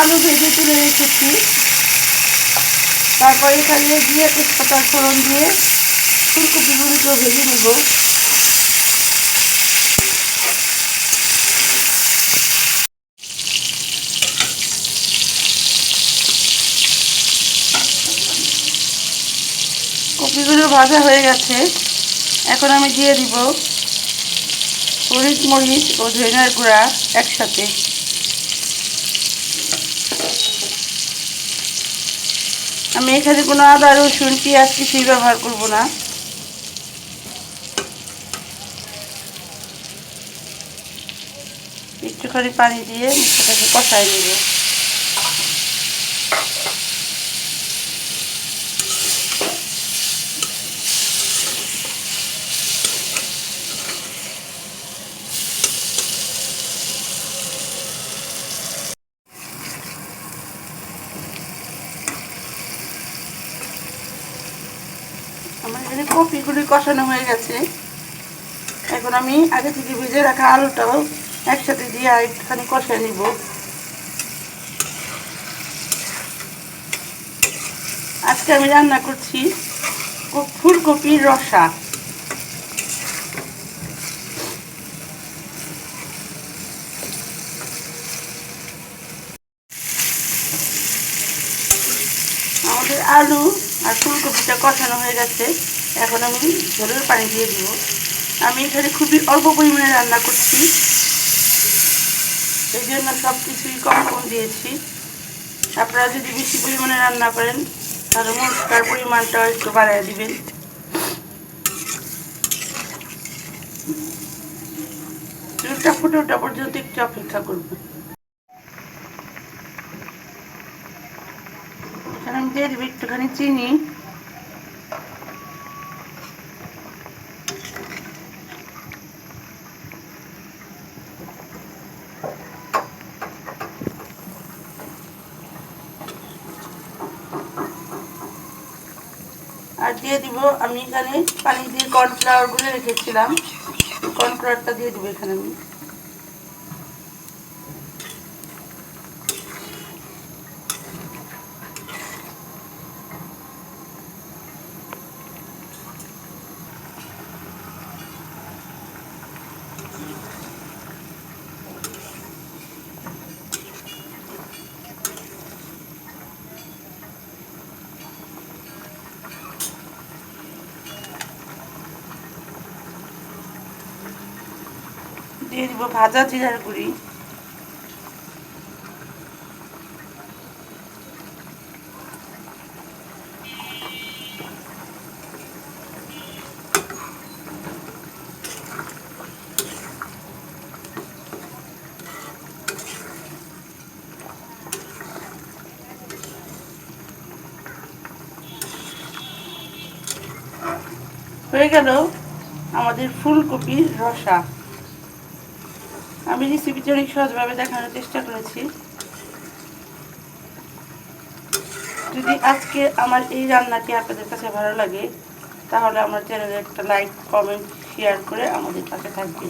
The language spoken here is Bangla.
আলু ভেজে তুলে রেখেছি। তারপর এখানে দিয়ে তেজপাতার ফোড়ন দিয়ে ফুলকপিগুলিকেও ভেজে নেব। কপিগুলো ভাজা হয়ে গেছে। এখন আমি দিয়ে দিব হলুদ মরিচ ও ধনিয়ার গুঁড়া একসাথে। আমি এখানে কোনো আদা, রসুন, পেঁয়াজ কিছুই ব্যবহার করব না। একটুখানি পানি দিয়ে মশলাটাকে কষাই নেব। এখানে কপিগুলি কষানো হয়ে গেছে। এখন আমি আগে থেকে ভেজে রাখা আলুটাও একসাথে দিয়ে একটুখানি কষায় নিব। আজকে আমি রান্না করছি ফুলকপির রসা। আমাদের আলু আর ফুলকপিটা কষানো হয়ে গেছে। এখন আমি ঝোলের পানি দিয়ে দিব। আমি এখানে খুবই অল্প পরিমাণে রান্না করছি। এই জন্য সব কিছুই কম কম দিয়েছি। আপনারা যদি বেশি পরিমাণে রান্না করেন, তাহলে মশলার পরিমাণটাও একটু বাড়ায় দিবেন। চুলটা ফুটে ওঠা পর্যন্ত একটু অপেক্ষা করবেন। আমি দিয়ে দেবো একটুখানি চিনি। আর দিয়ে দিব, আমি এখানে পানি দিয়ে কর্নফ্লাওয়ার গুলে রেখেছিলাম। কর্নফ্লাওয়ারটা দিয়ে দিব এখানে আমি। দিয়ে দিব ভাজা জিরার গুঁড়ি। হয়ে গেল আমাদের ফুলকপির রসা। আমি রেসিপিটি অনেক সহজভাবে দেখানোর চেষ্টা করেছি। যদি আজকে আমার এই রান্নাটি আপনাদের কাছে ভালো লাগে, তাহলে আমার চ্যানেলে একটা লাইক, কমেন্ট, শেয়ার করে আমাদের কাছে থাকবে